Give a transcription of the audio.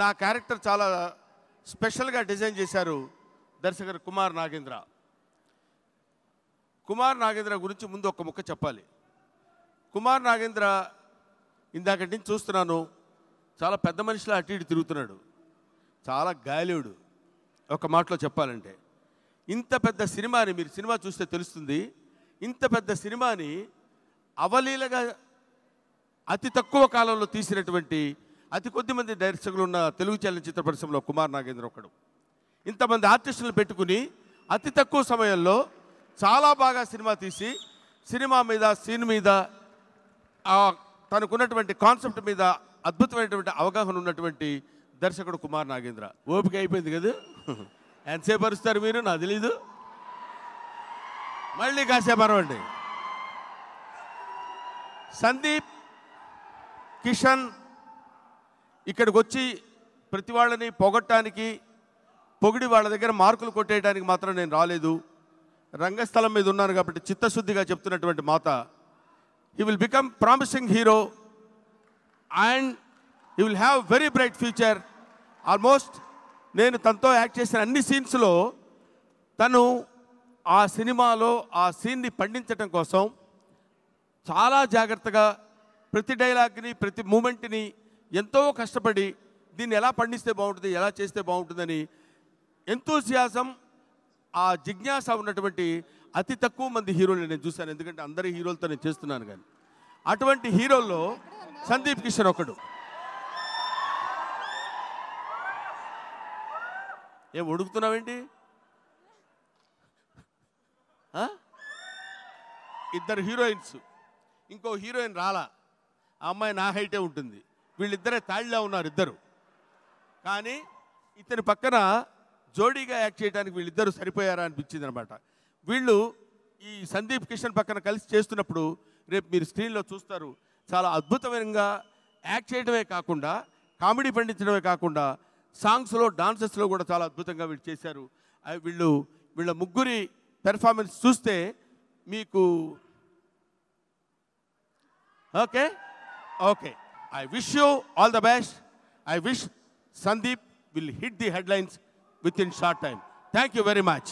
నా క్యారెక్టర్ చాలా స్పెషల్గా డిజైన్ చేశారు దర్శకుడు కుమార్ నాగేంద్ర. కుమార్ నాగేంద్ర గురించి ముందు ఒక ముక్క చెప్పాలి. కుమార్ నాగేంద్ర ఇందాక నుంచి చూస్తున్నాను చాలా పెద్ద మనిషిలా అటు ఇటు తిరుగుతున్నాడు. చాలా గాలివుడు. ఒక మాటలో చెప్పాలంటే ఇంత పెద్ద సినిమాని మీరు సినిమా చూస్తే తెలుస్తుంది ఇంత పెద్ద సినిమాని అవలీలగా అతి తక్కువ కాలంలో తీసినటువంటి అతి కొద్ది మంది దర్శకులు ఉన్న తెలుగు చలనచిత్ర పరిశ్రమలో కుమార్ నాగేంద్ర ఒకడు. ఇంతమంది ఆర్టిస్టులు పెట్టుకుని అతి తక్కువ సమయంలో చాలా బాగా సినిమా తీసి సినిమా మీద సీన్ మీద తనకున్నటువంటి కాన్సెప్ట్ మీద అద్భుతమైనటువంటి అవగాహన ఉన్నటువంటి దర్శకుడు కుమార్ నాగేంద్ర. ఓపిక అయిపోయింది కదా? ఎంతసేపు అరుస్తారు మీరు? నాకు తెలీదు. మళ్ళీ కాసేపు అరవండి. సందీప్ కిషన్ ఇక్కడికి వచ్చి ప్రతి వాళ్ళని పొగట్టడానికి పొగిడి వాళ్ళ దగ్గర మార్కులు కొట్టేయడానికి మాత్రం నేను రాలేదు. రంగస్థలం మీద ఉన్నాను కాబట్టి చిత్తశుద్ధిగా చెప్తున్నటువంటి మాత he will become promising hero and he will have very bright future almost నేను తనతో యాక్ట్ చేసిన అన్ని సీన్స్లో తను ఆ సినిమాలో ఆ సీన్ని పండించటం కోసం చాలా జాగ్రత్తగా ప్రతి డైలాగ్ని ప్రతి మూమెంట్ని ఎంతో కష్టపడి దీన్ని ఎలా పండిస్తే బాగుంటుంది ఎలా చేస్తే బాగుంటుందని ఎంతోసియాజం ఆ జిజ్ఞాస ఉన్నటువంటి అతి తక్కువ మంది హీరోలు నేను చూశాను. ఎందుకంటే అందరి హీరోలతో నేను చేస్తున్నాను కానీ. అటువంటి హీరోల్లో సందీప్ కిషన్ ఒకడు. ఏం ఉడుకుతున్నావేంటి ఇద్దరు హీరోయిన్స్. ఇంకో హీరోయిన్ రాలా. ఆ అమ్మాయి నా హైటే ఉంటుంది. వీళ్ళిద్దరే తాళ్ళలో ఉన్నారు ఇద్దరు. కానీ ఇతని పక్కన జోడీగా యాక్ట్ చేయడానికి వీళ్ళిద్దరూ సరిపోయారా అనిపించింది అనమాట వీళ్ళు ఈ సందీప్ కిషన్ పక్కన కలిసి చేస్తున్నప్పుడు రేపు మీరు స్క్రీన్లో చూస్తారు చాలా అద్భుతమైనగా యాక్ట్ చేయడమే కాకుండా కామెడీ పండించడమే కాకుండా సాంగ్స్లో డాన్సెస్లో కూడా చాలా అద్భుతంగా వీళ్ళు చేశారు. అవి వీళ్ళు వీళ్ళ ముగ్గురి పెర్ఫార్మెన్స్ చూస్తే మీకు okay? Okay. I wish you all the best. I wish Sandeep will hit the headlines within short time. Thank you very much.